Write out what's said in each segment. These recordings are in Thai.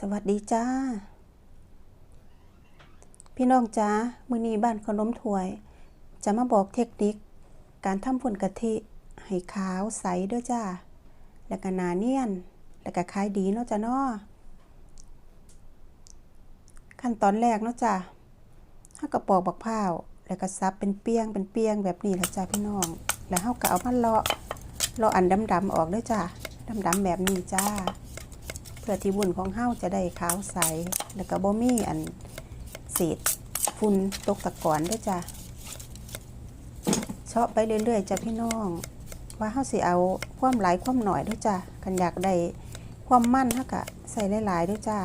สวัสดีจ้า พี่น้องจ้ามื้อนี้บ้านขนมถ้วย จะมาบอกเทคนิค การทำผลกะทิให้ขาวใสด้อจ้า แล้วก็หนาเนียน แล้วก็ขายดีเนาะจ้าเนาะขั้นตอนแรกเนาะจ้าเฮาก็ปอกบักพร้าวแล้วก็ซับเป็นเปียงเป็นเปียงแบบนี้แหละจ้าพี่น้อง แล้วเฮาก็เอามาเลาะเลาะอันดำๆออกด้อจ้าดำๆแบบนี้จ้า พื่อที่วุ้นของเฮาจะได้ขาวใส แล้วก็บ่มีอันเศษฝุ่นตกตะกอนด้วยจ้ะเชาะไปเรื่อยๆจ้ะพี่น้อง ว่าเฮาสิเอาความหลายความหน่อยด้วยจ้ะคันอยากได้ความมั่นเฮาก็ใส่หลายๆด้วยจ้ะ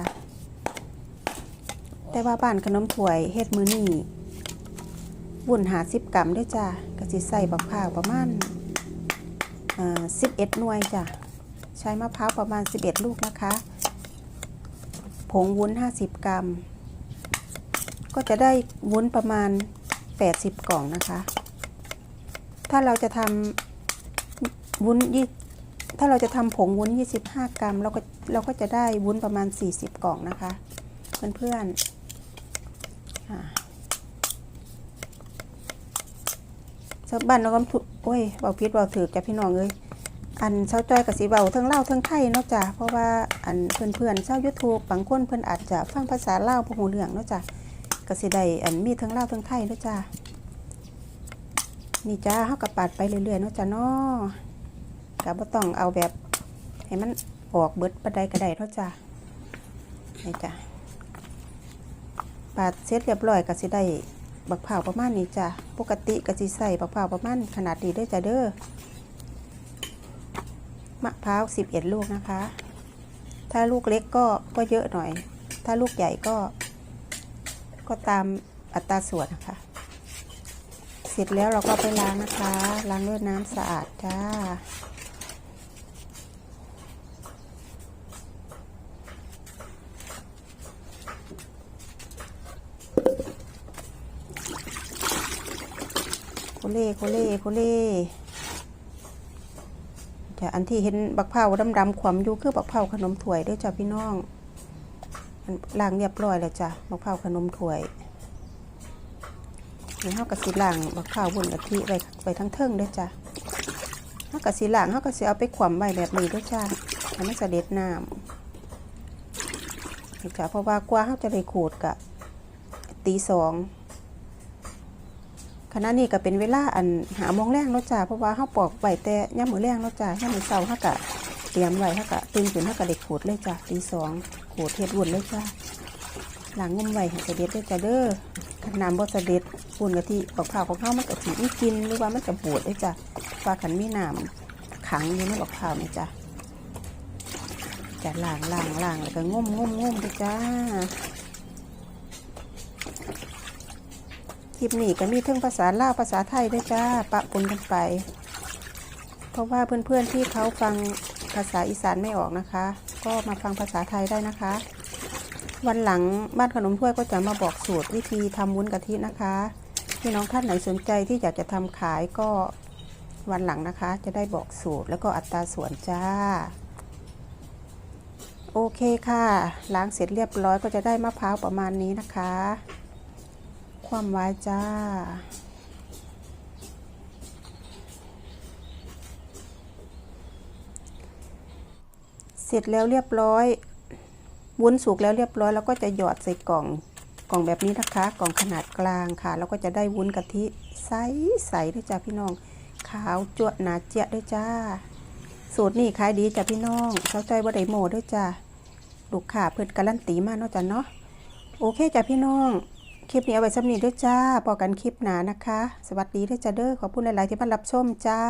แต่ว่าบ้านขนมถ้วยเฮ็ดมื้อนี้วุ้น50กรัมด้วยจ้ะก็สิใส่บักพร้าวประมาณอ่า11หน่วยจ้ะใช้มะพร้าวประมาณ 11 ลูกนะคะ ผงวุ้น 50 กรัม ก็จะได้วุ้นประมาณ 80 กล่องนะคะ ถ้าเราจะทำวุ้นยี่ถ้าเราจะทำผงวุ้น 25 กรัมเราก็เราก็จะได้วุ้นประมาณ 40 กล่องนะคะ เพื่อนๆอ่าชาวบ้านเราก็ทุโอ้ยเบาพิษเบาถือจ้ะพี่น้องเอ้ย อันเช้าจ้อยกับสีเบาทั้งเล่าทั้งไทยเนาะจ้ะเพราะว่าอันเพื่อนเพื่อนๆเช้ายูทูบบางคนเพื่อนอาจจะฟังภาษาเล่าพวกหูเรื่องเนาะจ้ะก็สิได้อันมีทั้งเล่าทั้งไทยเนาะจ้ะนี่จ้าเฮากับปาดไปเรื่อยๆเนาะจ้ะเนาะก็บ่ต้องเอาแบบให้มันออกเบิดปานใดก็ได้เนาะจ้ะนี่จ้ะปาดเสร็จเรียบร้อยก็สิได้บักเผาประมาณนี้จ้ะปกติก็สิใส่บักเผาประมาณขนาดนี้เด้อจ้ะเด้อ มะพร้าว11 ลูกนะคะ ถ้าลูกเล็กก็ก็เยอะหน่อย ถ้าลูกใหญ่ก็ ก็ตามอัตราส่วนนะคะ เสร็จแล้วเราก็ไปล้างนะคะ ล้างด้วยน้ำสะอาดจ้าโคเล่โคเล่โคเล่ จ้ะอันที่เห็นบักเผาดำๆขวมอยู่คือบักเผาขนมถ้วยด้วยจ้ะพี่น้องอันล้างเรียบร้อยแล้วจ้ะบักเผาขนมถ้วยนี่เฮากะสิล้างบักเผาบนกะทิไว้ไว้ทั้งเทิงด้วยจ้ะเฮากะสิล้างเฮากะสิเอาไปขวมไว้แบบนี้ด้วยจ้ะให้มันเสด็จน้ำจ้ะเพราะว่ากว่าเฮาจะได้ขูดกะตีสอง ขณะนี้ก็เป็นเวลาอันหาโมงแรงเนาะจ้าเพราะว่าเฮาปอกไว้แต่ย่ำมือแรงเนาะจ้ายามมื้อเช้าเฮาก็เตรียมไว้เฮาก็ตื่นขึ้นเฮาก็ได้ขูดเลยจ้าตีสองขูดเฮ็ดวุ่นเลยจ้าล้างงมไว้ให้เสด็จเด้อจ้าเด้อคันน้ำบ่เสด็จวุ่นกะทิบักพร้าวของเฮามันก็สิมีกินหรือว่ามันจะบูดเลยจ้าว่าคันมีน้ำขังอยู่ในบักพร้าวนี่จ้าจะล้างล้างล้างแล้วก็งมงมงมเด้อจ้า ลิปนี้ก็มีทั้งภาษาลาวภาษาไทยด้วยจ้าปะปนกันไป เพราะว่าเพื่อนๆที่เขาฟังภาษาอีสานไม่ออกนะคะ ก็มาฟังภาษาไทยได้นะคะ วันหลังบ้านขนมถ้วยก็จะมาบอกสูตรวิธีทำวุ้นกะทินะคะพี่น้องท่านไหนสนใจที่อยากจะทำขายก็วันหลังนะคะ จะได้บอกสูตรแล้วก็อัตราส่วนจ้า โอเคค่ะ ล้างเสร็จเรียบร้อยก็จะได้มะพร้าวประมาณนี้นะคะ ความไว้จ้า เสร็จแล้วเรียบร้อยวุ้นสุกแล้วเรียบร้อยแล้วก็จะหยอดใส่กล่องกล่องแบบนี้นะคะ กล่องขนาดกลางค่ะ แล้วก็จะได้วุ้นกะทิใสใสด้วยจ้าพี่น้อง ขาวจั่วหนาเจี๊ยะด้วยจ้า สูตรนี้ขายดีจ้าพี่น้องเข้าใจว่าได้โมด้วยจ้าลูกค้าเพิ่นการันตีมากเนาะจ้าเนาะโอเคจ้ะพี่น้อง คลิปนี้เอาไว้สำนีด้วยจ้าปอกันคลิปหนานะคะ สวัสดีด้วยจ้าเด้อขอบคุณหลาย ๆ ที่มารับชมจ้า